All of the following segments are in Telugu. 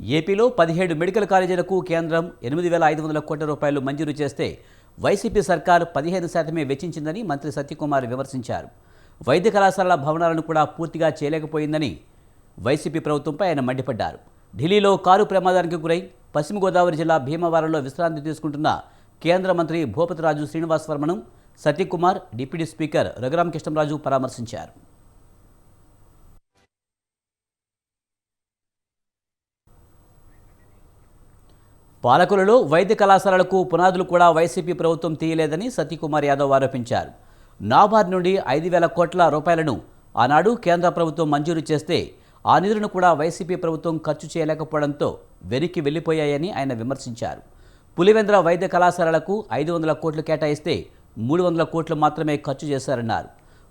ఏపీలో పదిహేడు మెడికల్ కాలేజీలకు కేంద్రం ఎనిమిది వేల ఐదు వందల కోట్ల రూపాయలు మంజూరు చేస్తే వైసీపీ సర్కారు పదిహేను శాతమే వెచ్చించిందని మంత్రి సత్యకుమార్ విమర్శించారు. వైద్య కళాశాలల భవనాలను కూడా పూర్తిగా చేయలేకపోయిందని వైసీపీ ప్రభుత్వంపై ఆయన మండిపడ్డారు. ఢిల్లీలో కారు ప్రమాదానికి గురై పశ్చిమ గోదావరి జిల్లా భీమవరంలో విశ్రాంతి తీసుకుంటున్న కేంద్ర మంత్రి భూపతిరాజు శ్రీనివాస్ వర్మను సత్యకుమార్ డిప్యూటీ స్పీకర్ రఘురామ కృష్ణంరాజు పరామర్శించారు. పాలకులలో వైద్య కళాశాలలకు పునాదులు కూడా వైసీపీ ప్రభుత్వం తీయలేదని సతీకుమార్ యాదవ్ ఆరోపించారు. నాబార్డ్ నుండి ఐదు వేల కోట్ల రూపాయలను ఆనాడు కేంద్ర ప్రభుత్వం మంజూరు చేస్తే ఆ నిధులను కూడా వైసీపీ ప్రభుత్వం ఖర్చు చేయలేకపోవడంతో వెనక్కి వెళ్ళిపోయాయని ఆయన విమర్శించారు. పులివెంద్ర వైద్య కళాశాలలకు ఐదు వందల కోట్లు కేటాయిస్తే మూడు వందల కోట్లు మాత్రమే ఖర్చు చేశారన్నారు.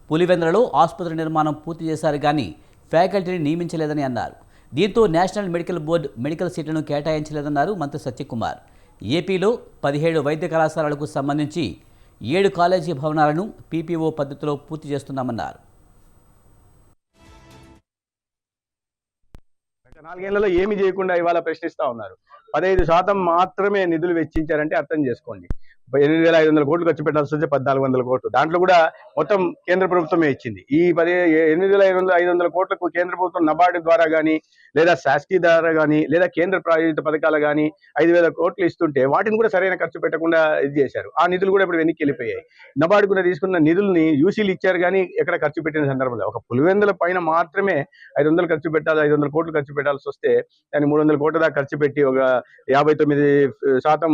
పులివెంద్రలో ఆసుపత్రి నిర్మాణం పూర్తి చేశారు కానీ ఫ్యాకల్టీని నియమించలేదని అన్నారు. దీంతో నేషనల్ మెడికల్ బోర్డు మెడికల్ సీట్లను కేటాయించలేదన్నారు మంత్రి సత్యకుమార్. ఏపీలో పదిహేడు వైద్య కళాశాలలకు సంబంధించి ఏడు కాలేజీ భవనాలను పీపీఓ పద్ధతిలో పూర్తి చేస్తున్నామన్నారు. నాలుగేళ్ళలో ఏమి చేయకుండా ఇవాళ ప్రశ్నిస్తా ఉన్నారు. పదహైదు శాతం మాత్రమే నిధులు వెచ్చించారంటే అర్థం చేసుకోండి. ఎనిమిది వేల ఐదు వందల కోట్లు ఖర్చు పెట్టాల్సి వస్తే పద్నాలుగు వందల కోట్లు. దాంట్లో కూడా మొత్తం కేంద్ర ప్రభుత్వమే ఇచ్చింది. ఈ పది ఎనిమిది వేల ఐదు వందల ఐదు వందల కోట్లకు కేంద్ర ప్రభుత్వం నబార్డు ద్వారా కానీ లేదా శాస్కీ ద్వారా కానీ లేదా కేంద్ర ప్రాయోజిత పథకాలు కానీ ఐదు వేల కోట్లు ఇస్తుంటే వాటిని కూడా సరైన ఖర్చు పెట్టకుండా ఇది చేశారు. ఆ నిధులు కూడా ఇప్పుడు వెనక్కి వెళ్ళిపోయాయి. నబార్డు కూడా తీసుకున్న నిధుల్ని యూసీలు ఇచ్చారు కానీ ఎక్కడ ఖర్చు పెట్టిన సందర్భంలో ఒక పులివెందుల పైన మాత్రమే ఐదు వందలు ఖర్చు పెట్టాలి ఐదు వందల కోట్లు ఖర్చు పెట్టాల్సి వస్తే దాన్ని మూడు వందల కోట్ల దాకా ఖర్చు పెట్టి ఒక యాభై తొమ్మిది శాతం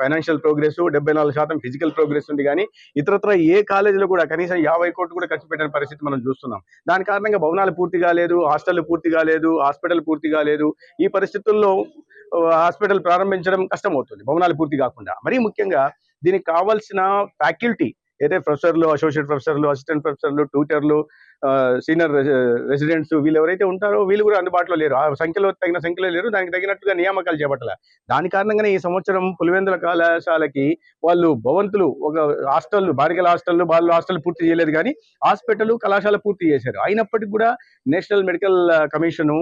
ఫైనాన్షియల్ ప్రోగ్రెస్ డెబ్బై నాలుగు శాతం ఫిజికల్ ప్రోగ్రెస్ ఉంది కానీ ఇతరత్ర ఏ కాలేజీలో కూడా కనీసం యాభై కోట్లు కూడా ఖర్చు పెట్టిన పరిస్థితి మనం చూస్తున్నాం. దాని కారణంగా భవనాలు పూర్తి కాలేదు హాస్టల్ పూర్తి కాలేదు హాస్పిటల్ పూర్తి కాలేదు. ఈ పరిస్థితుల్లో హాస్పిటల్ ప్రారంభించడం కష్టమవుతుంది భవనాలు పూర్తి కాకుండా. మరీ ముఖ్యంగా దీనికి కావాల్సిన ఫ్యాకల్టీ ఏదైతే ప్రొఫెసర్లు అసోసియేట్ ప్రొఫెసర్లు అసిస్టెంట్ ప్రొఫెసర్లు ట్యూటర్లు సీనియర్ రెసిడెంట్స్ వీళ్ళు ఎవరైతే ఉంటారో వీళ్ళు కూడా అందుబాటులో లేరు. ఆ సంఖ్యలో తగిన సంఖ్యలో లేరు. దానికి తగినట్టుగా నియామకాలు చేపట్టాల. దాని కారణంగానే ఈ సంవత్సరం పులివెందుల కళాశాలకి వాళ్ళు భవంతులు ఒక హాస్టల్ బాలికల హాస్టల్ బాలు హాస్టల్ పూర్తి చేయలేదు కానీ హాస్పిటల్ కళాశాల పూర్తి చేశారు. అయినప్పటికీ కూడా నేషనల్ మెడికల్ కమిషను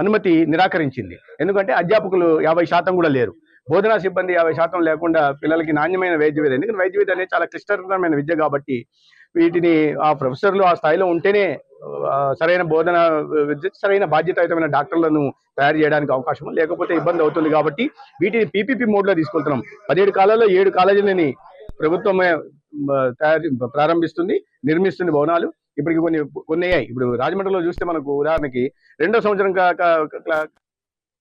అనుమతి నిరాకరించింది. ఎందుకంటే అధ్యాపకులు యాభై శాతం కూడా లేరు. బోధనా సిబ్బంది యాభై శాతం లేకుండా పిల్లలకి నాణ్యమైన వైద్య విద్య ఎందుకంటే వైద్య విద్య అనేది చాలా క్లిష్టతరమైన విద్య కాబట్టి వీటిని ఆ ప్రొఫెసర్లు ఆ స్థాయిలో ఉంటేనే సరైన బోధన విద్య సరైన బాధ్యతాయుతమైన డాక్టర్లను తయారు చేయడానికి అవకాశం లేకపోతే ఇబ్బంది అవుతుంది కాబట్టి వీటిని పీపీపీ మోడ్లో తీసుకెళ్తున్నాం. పదిహేడు కాలాల్లో ఏడు కాలేజీలని ప్రభుత్వమే తయారు ప్రారంభిస్తుంది నిర్మిస్తుంది భవనాలు. ఇప్పటికి కొన్ని కొన్ని అయ్యాయి. ఇప్పుడు రాజమండ్రిలో చూస్తే మనకు ఉదాహరణకి రెండో సంవత్సరం కా-